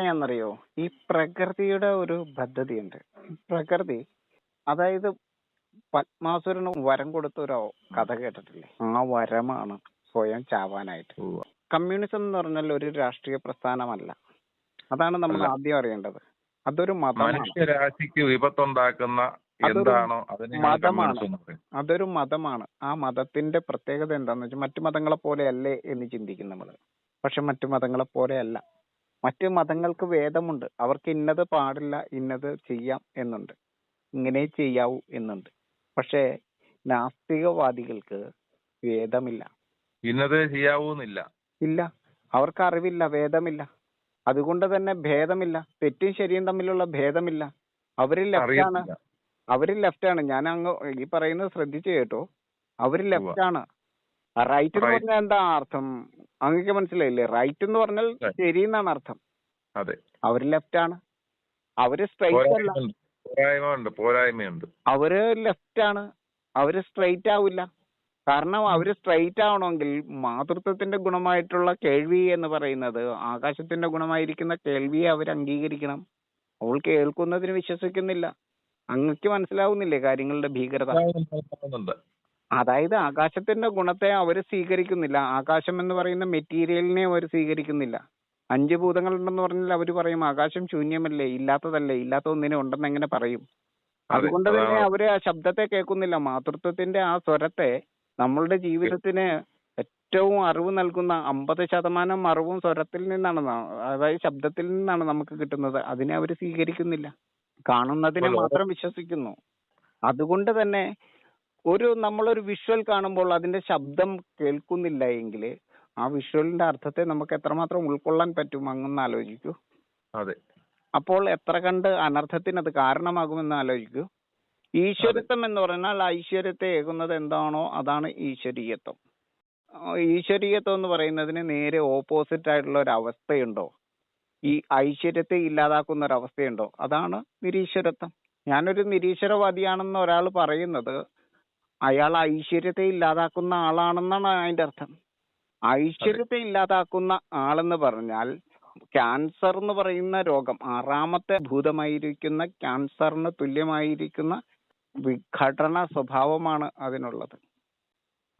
എങ്ങനെയാണെന്നറിയോ? ഈ പ്രകൃതിയുടെ ഒരു പദ്ധതിയുണ്ട്. പ്രകൃതി അതായത് പത്മാസുരന് വരം കൊടുത്ത ഒരു കഥ കേട്ടിട്ടില്ലേ? ആ വരമാണ് സ്വയം ചാവാനായിട്ട്. കമ്മ്യൂണിസം എന്ന് പറഞ്ഞാൽ ഒരു രാഷ്ട്രീയ പ്രസ്ഥാനമല്ല. അതാണ് നമ്മൾ ആദ്യം അറിയേണ്ടത്. അതൊരു മതമാണ്. മനുഷ്യരാശിക്ക് വിപത്തുണ്ടാക്കുന്ന അതൊരു എന്താണോ അതിനെ മതമാണ്. കമ്മ്യൂണിസം എന്ന് പറയും. അതൊരു മതമാണ്. ആ മതത്തിന്റെ പ്രത്യേകത എന്താന്ന് വെച്ചാൽ മറ്റു മതങ്ങളെ പോലെയല്ലേ എന്ന് ചിന്തിക്കും നമ്മൾ. പക്ഷെ മറ്റു മതങ്ങളെ പോലെയല്ല മറ്റു മതങ്ങൾക്ക് വേദമുണ്ട്. അവർക്ക് ഇന്നത് പാടില്ല ഇന്നത് ചെയ്യാം എന്നുണ്ട്. ഇങ്ങനെ ചെയ്യാവൂ എന്നുണ്ട്. പക്ഷേ നാസ്തികവാദികൾക്ക് വേദമില്ല. ഇന്നത് ചെയ്യാവൂന്നില്ല. ഇല്ല. അവർക്ക് അറിവില്ല വേദമില്ല. അതുകൊണ്ട് തന്നെ ഭേദമില്ല. തെറ്റും ശരിയും തമ്മിലുള്ള ഭേദമില്ല. അവർ ലെഫ്റ്റ് ആണ് അവർ ലെഫ്റ്റ് ആണ് ഞാൻ അങ്ങ് ഈ പറയുന്നത് ശ്രദ്ധിച്ചു കേട്ടോ. അവർ ലെഫ്റ്റ് ആണ് റൈറ്റ് എന്ന് പറഞ്ഞാൽ എന്താ അർത്ഥം? അങ്ങക്ക് മനസ്സിലായില്ലേ? റൈറ്റ് എന്ന് പറഞ്ഞാൽ ശരി എന്നാണ് അർത്ഥം. അതെ. അവർ ലെഫ്റ്റ് ആണ്. അവർ സ്ട്രൈറ്റ് അല്ല. പോരായ്മയുണ്ട് പോരായ്മയുണ്ട് പോരായ്മയുണ്ട് അവർ ലെഫ്റ്റ് ആണ്. അവർ സ്ട്രൈറ്റ് ആവില്ല. കാരണം അവർ സ്ട്രൈറ്റ് ആവണമെങ്കിൽ മാതൃത്വത്തിന്റെ ഗുണമായിട്ടുള്ള കേൾവി എന്ന് പറയുന്നത് ആകാശത്തിന്റെ ഗുണമായിരിക്കുന്ന കേൾവിയെ അവർ അംഗീകരിക്കണം. അവൾ കേൾക്കുന്നതിന് വിശ്വസിക്കുന്നില്ല. അങ്ങക്ക് മനസ്സിലാവുന്നില്ലേ കാര്യങ്ങളുടെ ഭീകരത. അതായത് ആകാശത്തിന്റെ ഗുണത്തെ അവർ സ്വീകരിക്കുന്നില്ല. ആകാശം എന്ന് പറയുന്ന മെറ്റീരിയലിനെ അവർ സ്വീകരിക്കുന്നില്ല. അഞ്ച് ഭൂതങ്ങൾ ഉണ്ടെന്ന് പറഞ്ഞാൽ അവർ പറയും ആകാശം ശൂന്യമല്ലേ? ഇല്ലാത്തതല്ലേ? ഇല്ലാത്ത ഒന്നിനെ ഉണ്ടെന്ന് എങ്ങനെ പറയും? അതുകൊണ്ട് തന്നെ അവർ ആ ശബ്ദത്തെ കേൾക്കുന്നില്ല. മാതൃത്വത്തിന്റെ ആ സ്വരത്തെ നമ്മളുടെ ജീവിതത്തിന് ഏറ്റവും അറിവ് നൽകുന്ന അമ്പത് ശതമാനം അറിവും സ്വരത്തിൽ നിന്നാണ് അതായത് ശബ്ദത്തിൽ നിന്നാണ് നമുക്ക് കിട്ടുന്നത്. അതിനെ അവർ സ്വീകരിക്കുന്നില്ല. കാണുന്നതിനെ മാത്രം വിശ്വസിക്കുന്നു. അതുകൊണ്ട് തന്നെ ഒരു നമ്മളൊരു വിഷ്വൽ കാണുമ്പോൾ അതിന്റെ ശബ്ദം കേൾക്കുന്നില്ല എങ്കിൽ ആ വിഷ്വലിന്റെ അർത്ഥത്തെ നമുക്ക് എത്രമാത്രം ഉൾക്കൊള്ളാൻ പറ്റും അങ്ങൊന്ന് ആലോചിക്കൂ. അതെ. അപ്പോൾ എത്ര കണ്ട് അനർത്ഥത്തിന് അത് കാരണമാകുമെന്ന് ആലോചിക്കൂ. ഈശ്വരത്വം എന്ന് പറഞ്ഞാൽ ഐശ്വര്യത്തെ ഏകുന്നത് എന്താണോ അതാണ് ഈശ്വരീയത്വം. ഈശ്വരീയത്വം എന്ന് പറയുന്നതിന് നേരെ ഓപ്പോസിറ്റ് ആയിട്ടുള്ള ഒരു അവസ്ഥയുണ്ടോ? ഈ ഐശ്വര്യത്തെ ഇല്ലാതാക്കുന്ന ഒരു അവസ്ഥയുണ്ടോ? അതാണ് നിരീശ്വരത്വം. ഞാനൊരു നിരീശ്വരവാദിയാണെന്ന് ഒരാൾ പറയുന്നത് അയാൾ ഐശ്വര്യത്തെ ഇല്ലാതാക്കുന്ന ആളാണെന്നാണ് അതിന്റെ അർത്ഥം. ഐശ്വര്യത്തെ ഇല്ലാതാക്കുന്ന ആളെന്ന് പറഞ്ഞാൽ ക്യാൻസർ എന്ന് പറയുന്ന രോഗം ആറാമത്തെ ഭൂതമായിരിക്കുന്ന ക്യാൻസറിന് തുല്യമായിരിക്കുന്ന വിഘടന സ്വഭാവമാണ് അതിനുള്ളത്.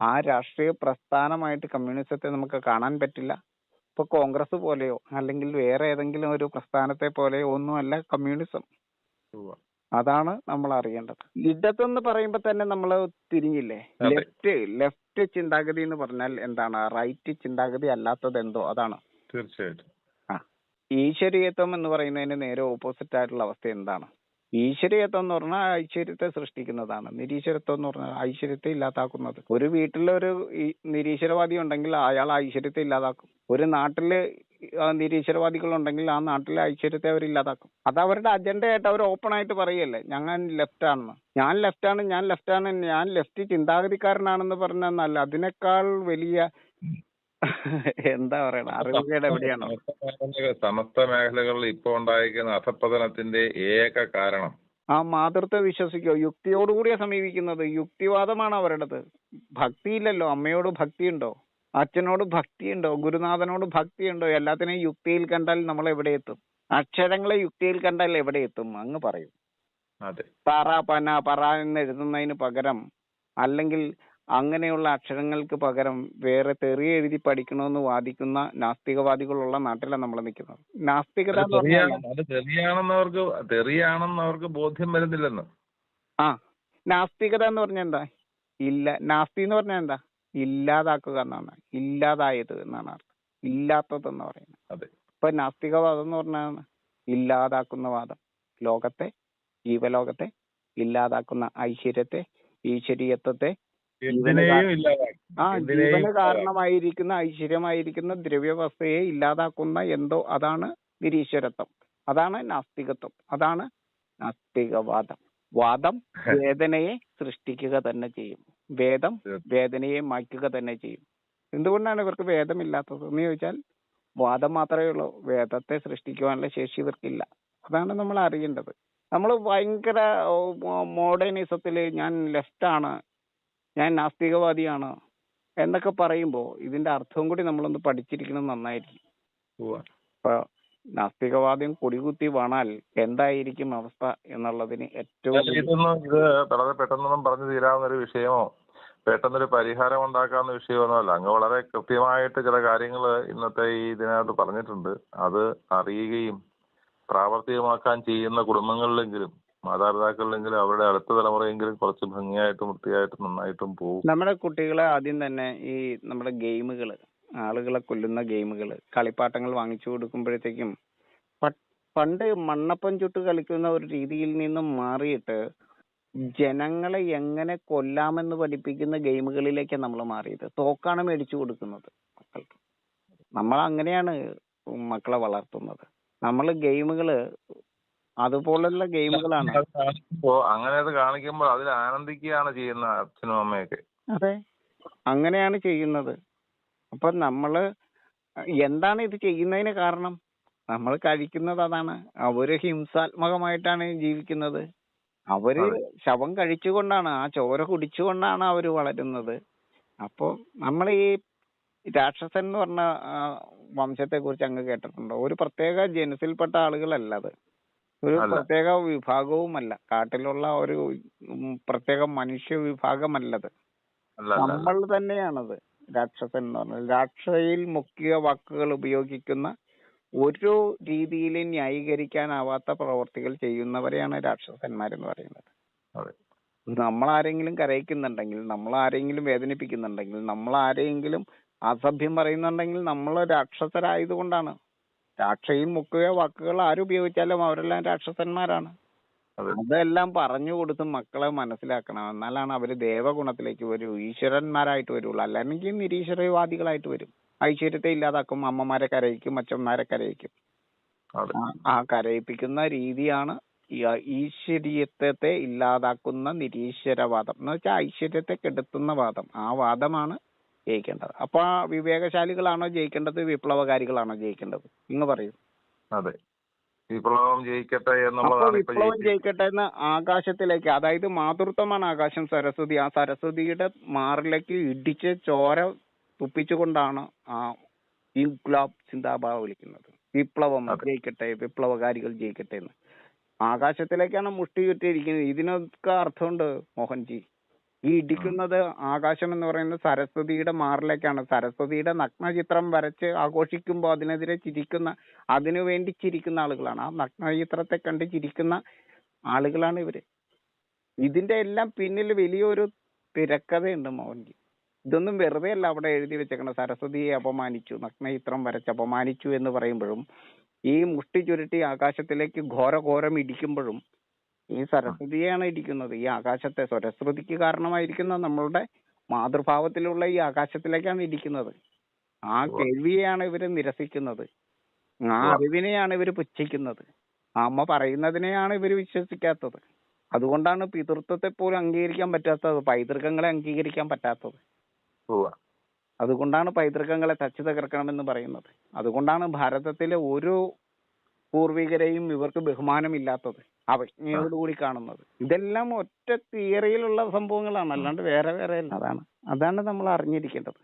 ആ രാഷ്ട്രീയ പ്രസ്ഥാനമായിട്ട് കമ്മ്യൂണിസത്തെ നമുക്ക് കാണാൻ പറ്റില്ല. ഇപ്പൊ കോൺഗ്രസ് പോലെയോ അല്ലെങ്കിൽ വേറെ ഏതെങ്കിലും ഒരു പ്രസ്ഥാനത്തെ പോലെയോ ഒന്നുമല്ല കമ്മ്യൂണിസം. അതാണ് നമ്മൾ അറിയേണ്ടത് ഇടതെന്ന് പറയുമ്പോ തന്നെ നമ്മൾ തിരിഞ്ഞില്ലേ. ലെഫ്റ്റ് ലെഫ്റ്റ് ചിന്താഗതി എന്ന് പറഞ്ഞാൽ എന്താണ്? റൈറ്റ് ചിന്താഗതി അല്ലാത്തത് എന്തോ? അതാണ്. തീർച്ചയായിട്ടും. ഈശ്വരീയത്വം എന്ന് പറയുന്നതിന് നേരെ ഓപ്പോസിറ്റ് ആയിട്ടുള്ള അവസ്ഥ എന്താണ്? ഈശ്വരീയത്വം എന്ന് പറഞ്ഞാൽ ഐശ്വര്യത്തെ സൃഷ്ടിക്കുന്നതാണ്. നിരീശ്വരത്വം എന്ന് പറഞ്ഞാൽ ഐശ്വര്യത്തെ ഇല്ലാതാക്കുന്നത്. ഒരു വീട്ടിലൊരു ഒരു നിരീശ്വരവാദി ഉണ്ടെങ്കിൽ അയാൾ ഐശ്വര്യത്തെ ഇല്ലാതാക്കും. ഒരു നാട്ടിൽ ഉണ്ടെങ്കിൽ ആ നാട്ടിലെ ഐശ്വര്യത്തെ അവർ ഇല്ലാതാക്കും. അത് അവരുടെ അജണ്ടയായിട്ട് അവർ ഓപ്പൺ ആയിട്ട് പറയല്ലേ? ഞങ്ങൾ ലെഫ്റ്റ് ആണെന്ന്. ഞാൻ ലെഫ്റ്റ് ആണ് ഞാൻ ലെഫ്റ്റ് ആണ് ഞാൻ ലെഫ്റ്റ് ചിന്താഗതിക്കാരനാണെന്ന് പറഞ്ഞല്ല അതിനേക്കാൾ വലിയ എന്താ പറയണ? അറിവുകേട് എവിടെയാണോ? സമസ്ത സമസ്ത മേഖലകളിൽ ഇപ്പൊ ഉണ്ടായിരിക്കുന്ന അധപ്പതനത്തിന്റെ ഏക കാരണം. ആ മാതൃത്വ വിശ്വസിക്കോ? യുക്തിയോടുകൂടിയാ സമീപിക്കുന്നത്. യുക്തിവാദമാണ് അവരുടേത്. ഭക്തിയില്ലല്ലോ? അമ്മയോട് ഭക്തിയുണ്ടോ? അച്ഛനോട് ഭക്തിയുണ്ടോ? ഗുരുനാഥനോട് ഭക്തിയുണ്ടോ? എല്ലാത്തിനെയും യുക്തിയിൽ കണ്ടാൽ നമ്മൾ എവിടെ എത്തും? അക്ഷരങ്ങളെ യുക്തിയിൽ കണ്ടാൽ എവിടെ എത്തും? അങ്ങ് പറയും. പറ പന പറ എന്ന് എഴുതുന്നതിന് പകരം അല്ലെങ്കിൽ അങ്ങനെയുള്ള അക്ഷരങ്ങൾക്ക് പകരം വേറെ തെറി എഴുതി പഠിക്കണമെന്ന് വാദിക്കുന്ന നാസ്തികവാദികളുള്ള നാട്ടിലാണ് നമ്മൾ നിൽക്കുന്നത്. നാസ്തികത തെറിയാണെന്നവർക്ക് തെറിയാണെന്നവർക്ക് തെറിയാണെന്ന് ബോധ്യം വരുന്നില്ലെന്ന്. ആ. നാസ്തികത എന്ന് പറഞ്ഞ എന്താ? ഇല്ല. നാസ്തി എന്ന് പറഞ്ഞ എന്താ? ഇല്ലാതാക്കുക എന്നാണ്. ഇല്ലാതായത് എന്നാണ് അർത്ഥം. ഇല്ലാത്തത് എന്ന് പറയുന്നത് ഇപ്പൊ നാസ്തികവാദം എന്ന് പറഞ്ഞാൽ ഇല്ലാതാക്കുന്ന വാദം. ലോകത്തെ ജീവലോകത്തെ ഇല്ലാതാക്കുന്ന ഐശ്വര്യത്തെ ഈശ്വരീയത്വത്തെ ആ ജീവന് കാരണമായിരിക്കുന്ന ഐശ്വര്യമായിരിക്കുന്ന ദ്രവ്യവസ്ഥയെ ഇല്ലാതാക്കുന്ന എന്തോ അതാണ് നിരീശ്വരത്വം. അതാണ് നാസ്തികത്വം. അതാണ് നാസ്തികവാദം. വാദം വേദനയെ സൃഷ്ടിക്കുക തന്നെ ചെയ്യും. വേദം വേദനയെ മായ്ക്കുക തന്നെ ചെയ്യും. എന്തുകൊണ്ടാണ് ഇവർക്ക് വേദമില്ലാത്തത്? എന്ന് ചോദിച്ചാൽ വാദം മാത്രമേ ഉള്ളൂ. വേദത്തെ സൃഷ്ടിക്കുവാനുള്ള ശേഷി ഇവർക്കില്ല. അതാണ് നമ്മൾ അറിയേണ്ടത്. നമ്മൾ ഭയങ്കര മോഡേണിസത്തിൽ ഞാൻ ലെഫ്റ്റ് ആണ് ഞാൻ നാസ്തികവാദിയാണ് എന്നൊക്കെ പറയുമ്പോൾ ഇതിന്റെ അർത്ഥവും കൂടി നമ്മളൊന്ന് പഠിച്ചിരിക്കുന്നത് നന്നായിരിക്കും. അപ്പൊ നാസ്തികവാദം കൊടികുത്തി വീണാൽ എന്തായിരിക്കും അവസ്ഥ എന്നുള്ളതിന് ഏറ്റവും ഇത് വളരെ പെട്ടെന്നൊന്നും പറഞ്ഞു തീരാവുന്ന ഒരു വിഷയമോ? പെട്ടെന്നൊരു പരിഹാരം ഉണ്ടാക്കാവുന്ന വിഷയമൊന്നുമല്ല. അങ്ങ് വളരെ കൃത്യമായിട്ട് ചില കാര്യങ്ങൾ ഇന്നത്തെ ഈ ഇതിനകത്ത് പറഞ്ഞിട്ടുണ്ട്. അത് അറിയുകയും പ്രാവർത്തികമാക്കാൻ ചെയ്യുന്ന കുടുംബങ്ങളിലെങ്കിലും മാതാപിതാക്കളിലെങ്കിലും അവരുടെ അടുത്ത തലമുറയെങ്കിലും കുറച്ച് ഭംഗിയായിട്ടും വൃത്തിയായിട്ടും നന്നായിട്ടും പോകും നമ്മുടെ കുട്ടികളെ ആദ്യം തന്നെ ഈ നമ്മുടെ ഗെയിമുകൾ ആളുകളെ കൊല്ലുന്ന ഗെയിമുകൾ കളിപ്പാട്ടങ്ങൾ വാങ്ങിച്ചു കൊടുക്കുമ്പോഴത്തേക്കും പണ്ട് മണ്ണപ്പം ചുട്ട് കളിക്കുന്ന ഒരു രീതിയിൽ നിന്നും മാറിയിട്ട് ജനങ്ങളെ എങ്ങനെ കൊല്ലാമെന്ന് പഠിപ്പിക്കുന്ന ഗെയിമുകളിലേക്കാണ് നമ്മൾ മാറിയത്. തോക്കാണ് മേടിച്ചു കൊടുക്കുന്നത് മക്കൾക്ക്. നമ്മൾ അങ്ങനെയാണ് മക്കളെ വളർത്തുന്നത്. നമ്മൾ ഗെയിമുകൾ അതുപോലുള്ള ഗെയിമുകളാണ്. അത് കാണിക്കുമ്പോ അങ്ങനെ അത് കാണിക്കുമ്പോൾ അതിൽ ആനന്ദിക്കുകയാണ് ചെയ്യുന്ന അച്ഛനും അമ്മയൊക്കെ. അതെ. അങ്ങനെയാണ് ചെയ്യുന്നത്. അപ്പൊ നമ്മൾ എന്താണ് ഇത് ചെയ്യുന്നതിന് കാരണം? നമ്മൾ കഴിക്കുന്നത് അതാണ്. അവർ ഹിംസാത്മകമായിട്ടാണ് ജീവിക്കുന്നത്. അവർ. ശവം കഴിച്ചുകൊണ്ടാണ് ആ ചോര കുടിച്ചുകൊണ്ടാണ് അവർ വളരുന്നത്. അപ്പൊ നമ്മൾ ഈ രാക്ഷസൻ എന്ന് പറഞ്ഞ വംശത്തെ കുറിച്ച് അങ്ങ് കേട്ടിട്ടുണ്ടോ? ഒരു പ്രത്യേക ജനസിൽപ്പെട്ട ആളുകളല്ല അത്. ഒരു. പ്രത്യേക വിഭാഗവുമല്ല. കാട്ടിലുള്ള ഒരു പ്രത്യേക മനുഷ്യ വിഭാഗമല്ലത്. നമ്മൾ തന്നെയാണത് രാക്ഷസൻ എന്ന് പറഞ്ഞത് രാക്ഷയിൽ മുഖ്യ വാക്കുകൾ ഉപയോഗിക്കുന്ന ഒരു രീതിയിലും ന്യായീകരിക്കാനാവാത്ത പ്രവർത്തികൾ ചെയ്യുന്നവരെയാണ് രാക്ഷസന്മാരെന്ന് പറയുന്നത്. അതെ. നമ്മൾ ആരെങ്കിലും കരയിക്കുന്നുണ്ടെങ്കിൽ നമ്മൾ ആരെങ്കിലും വേദനിപ്പിക്കുന്നുണ്ടെങ്കിൽ നമ്മൾ ആരെങ്കിലും അസഭ്യം പറയുന്നുണ്ടെങ്കിൽ നമ്മൾ രാക്ഷസരായതുകൊണ്ടാണ്. രാക്ഷയിൽ മുഖ്യ വാക്കുകൾ ആരുപയോഗിച്ചാലും അവരെല്ലാം രാക്ഷസന്മാരാണ്. അതെ. അതെല്ലാം പറഞ്ഞു കൊടുത്ത് മക്കളെ മനസ്സിലാക്കണം. എന്നാലാണ് അവർ ദേവഗുണത്തിലേക്ക് വരൂ ഈശ്വരന്മാരായിട്ട് വരുള്ളൂ. അല്ലെങ്കിൽ നിരീശ്വരവാദികളായിട്ട് വരും. ഐശ്വര്യത്തെ ഇല്ലാതാക്കും അമ്മമാരെ കരയിക്കും അച്ഛന്മാരെ കരയിക്കും. ആ- കരയിപ്പിക്കുന്ന രീതിയാണ് ഈശ്വര്യത്തെ ഈശ്വരീയത്വത്തെ ഇല്ലാതാക്കുന്ന നിരീശ്വരവാദം. എന്ന് വെച്ചാൽ ഐശ്വര്യത്തെ കെടുത്തുന്ന വാദം. ആ വാദമാണ് ജയിക്കേണ്ടത്. അപ്പൊ ആ വിവേകശാലികളാണോ ജയിക്കേണ്ടത് വിപ്ലവകാരികളാണോ ജയിക്കേണ്ടത്? ഇങ്ങ് പറയൂ. അതെ. വിപ്ലവം ജയിക്കട്ടെ എന്നുള്ളതാണ് വിപ്ലവം ജയിക്കട്ടെ എന്ന് ആകാശത്തിലേക്ക് അതായത് മാതൃത്വമാണ് ആകാശം സരസ്വതി. ആ സരസ്വതിയുടെ മാറിലേക്ക് ഇടിച്ച് ചോര തുപ്പിച്ചുകൊണ്ടാണ് ആ ഇൻക്ലാബ് സിന്ദാബാദ് വിളിക്കുന്നത്. വിപ്ലവം ജയിക്കട്ടെ വിപ്ലവകാരികൾ ജയിക്കട്ടെ എന്ന്. ആകാശത്തിലേക്കാണ് മുഷ്ടി ചുറ്റിയിരിക്കുന്നത്. ഇതിനൊക്കെ അർത്ഥമുണ്ട് മോഹൻജി. ഈ ഇടിക്കുന്നത് ആകാശം എന്ന് പറയുന്നത് സരസ്വതിയുടെ മാറിലേക്കാണ്. സരസ്വതിയുടെ നഗ്നചിത്രം വരച്ച് ആഘോഷിക്കുമ്പോൾ അതിനെതിരെ ചിരിക്കുന്ന അതിനു വേണ്ടി ചിരിക്കുന്ന ആളുകളാണ്. ആ നഗ്നചിത്രത്തെ കണ്ട് ചിരിക്കുന്ന ആളുകളാണ് ഇവർ. ഇതിന്റെ എല്ലാം പിന്നിൽ വലിയൊരു തിരക്കഥയുണ്ട് മോഹൻജി. ഇതൊന്നും വെറുതെ അല്ല അവിടെ എഴുതി വെച്ചേക്കണം സരസ്വതിയെ അപമാനിച്ചു നഗ്നചിത്രം വരച്ച് അപമാനിച്ചു എന്ന് പറയുമ്പോഴും ഈ മുഷ്ടി ചുരുട്ടി ആകാശത്തിലേക്ക് ഘോരഘോരം ഇടിക്കുമ്പോഴും ഈ സരസ്വതിയെയാണ് ഇടിക്കുന്നത് ഈ ആകാശത്തെ സരസ്വതിക്ക് കാരണമായിരിക്കുന്ന നമ്മളുടെ മാതൃഭാവത്തിലുള്ള ഈ ആകാശത്തിലേക്കാണ് ഇടിക്കുന്നത് ആ. കേൾവിയെയാണ് ഇവർ നിരസിക്കുന്നത് ആ. അറിവിനെയാണ് ഇവർ പുച്ഛിക്കുന്നത് അമ്മ പറയുന്നതിനെയാണ് ഇവർ വിശ്വസിക്കാത്തത് അതുകൊണ്ടാണ് പിതൃത്വത്തെ പോലും അംഗീകരിക്കാൻ പറ്റാത്തത് പൈതൃകങ്ങളെ അംഗീകരിക്കാൻ പറ്റാത്തത്. അതുകൊണ്ടാണ് പൈതൃകങ്ങളെ തച്ചു തകർക്കണമെന്ന് പറയുന്നത്. അതുകൊണ്ടാണ് ഭാരതത്തിലെ ഒരു പൂർവികരെയും ഇവർക്ക് ബഹുമാനമില്ലാത്തത് അവജ്ഞയോടുകൂടി കാണുന്നത്. ഇതെല്ലാം ഒറ്റ തിയറിയിലുള്ള സംഭവങ്ങളാണ് അല്ലാണ്ട് വേറെ വേറെ അല്ല. അതാണ് അതാണ് നമ്മൾ അറിഞ്ഞിരിക്കേണ്ടത്.